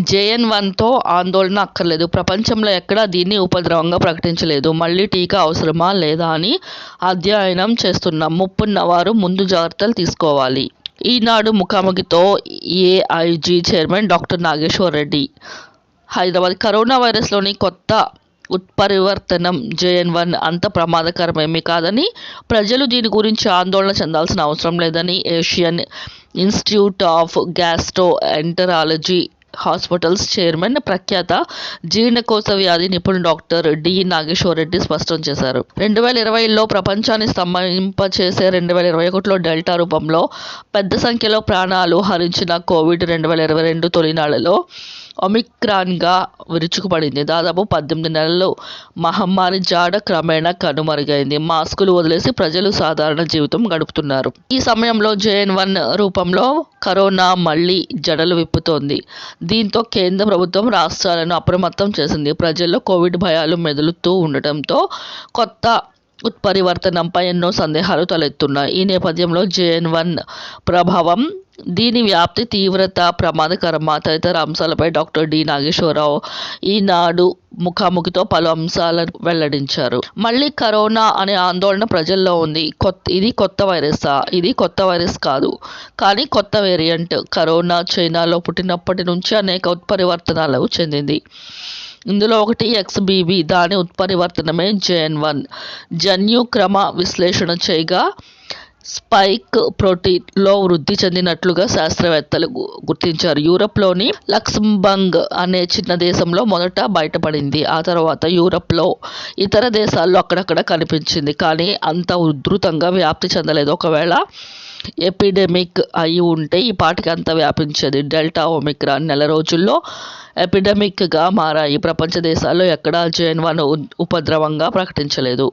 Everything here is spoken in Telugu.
జేఎన్ వన్తో ఆందోళన అక్కర్లేదు. ప్రపంచంలో ఎక్కడా దీన్ని ఉపద్రవంగా ప్రకటించలేదు. మళ్ళీ టీకా అవసరమా లేదా అని అధ్యయనం చేస్తున్నాం. ముప్పున్నవారు ముందు జాగ్రత్తలు తీసుకోవాలి. Eenadu ముఖాముఖితో AIG chairman doctor Nageshwar Reddy. Hyderabad corona వైరస్లోని కొత్త ఉత్పరివర్తనం జేఎన్ వన్ అంత ప్రమాదకరమేమీ కాదని ప్రజలు దీని గురించి ఆందోళన చెందాల్సిన అవసరం లేదని Asian institute of gastroenterology hospitals chairman ప్రఖ్యాత జీర్ణకోశ వ్యాధి నిపుణుడు డాక్టర్ డి నాగేశ్వర్ రెడ్డి స్పష్టం చేశారు. రెండు వేల ఇరవైలో ప్రపంచాన్ని స్తంభింపచేసే రెండు వేల ఇరవై ఒకటిలో డెల్టా రూపంలో పెద్ద సంఖ్యలో ప్రాణాలు హరించిన కోవిడ్ రెండు వేల ఇరవై రెండు తొలినాళ్ళలో ఒమిక్రాన్గా విరుచుకుపడింది. దాదాపు పద్దెనిమిది నెలలు మహమ్మారి జాడ క్రమేణా కనుమరుగైంది. మాస్కులు వదిలేసి ప్రజలు సాధారణ జీవితం గడుపుతున్నారు. ఈ సమయంలో జేఎన్ వన్ రూపంలో కరోనా మళ్ళీ జడలు విప్పుతోంది. దీంతో కేంద్ర ప్రభుత్వం రాష్ట్రాలను అప్రమత్తం చేసింది. ప్రజల్లో కోవిడ్ భయాలు మెదులుతూ ఉండటంతో కొత్త ఉత్పరివర్తనంపై ఎన్నో సందేహాలు తలెత్తున్నాయి. ఈ నేపథ్యంలో జేఎన్ వన్ ప్రభావం దీని వ్యాప్తి తీవ్రత ప్రమాదకరమా తదితర అంశాలపై డాక్టర్ డి నాగేశ్వరరావు ఈనాడు ముఖాముఖితో పలు అంశాలను వెల్లడించారు. మళ్ళీ కరోనా అనే ఆందోళన ప్రజల్లో ఉంది. కొత్త ఇది కొత్త వైరసా? ఇది కొత్త వైరస్ కాదు. కానీ కొత్త వేరియంట్ కరోనా చైనాలో పుట్టినప్పటి నుంచి అనేక ఉత్పరివర్తనాలకు చెందింది. ఇందులో ఒకటి ఎక్స్బీబీ దాని ఉత్పరివర్తనమే జేఎన్ వన్. జన్యుక్రమ విశ్లేషణ చేయగా స్పైక్ ప్రోటీన్లో వృద్ధి చెందినట్లుగా శాస్త్రవేత్తలు గుర్తించారు. యూరప్లోని లక్సంబర్గ్ అనే చిన్న దేశంలో మొదట బయటపడింది. ఆ తర్వాత యూరప్లో ఇతర దేశాల్లో అక్కడక్కడ కనిపించింది. కానీ అంత ఉధృతంగా వ్యాప్తి చెందలేదు. ఒకవేళ ఎపిడెమిక్ అయి ఉంటే ఈ పాటికి అంత వ్యాపించేది. డెల్టా ఒమిక్రాన్ నెల రోజుల్లో ఎపిడెమిక్గా మారాయి. ప్రపంచ దేశాల్లో ఎక్కడా జైన్ వన్ ఉపద్రవంగా ప్రకటించలేదు.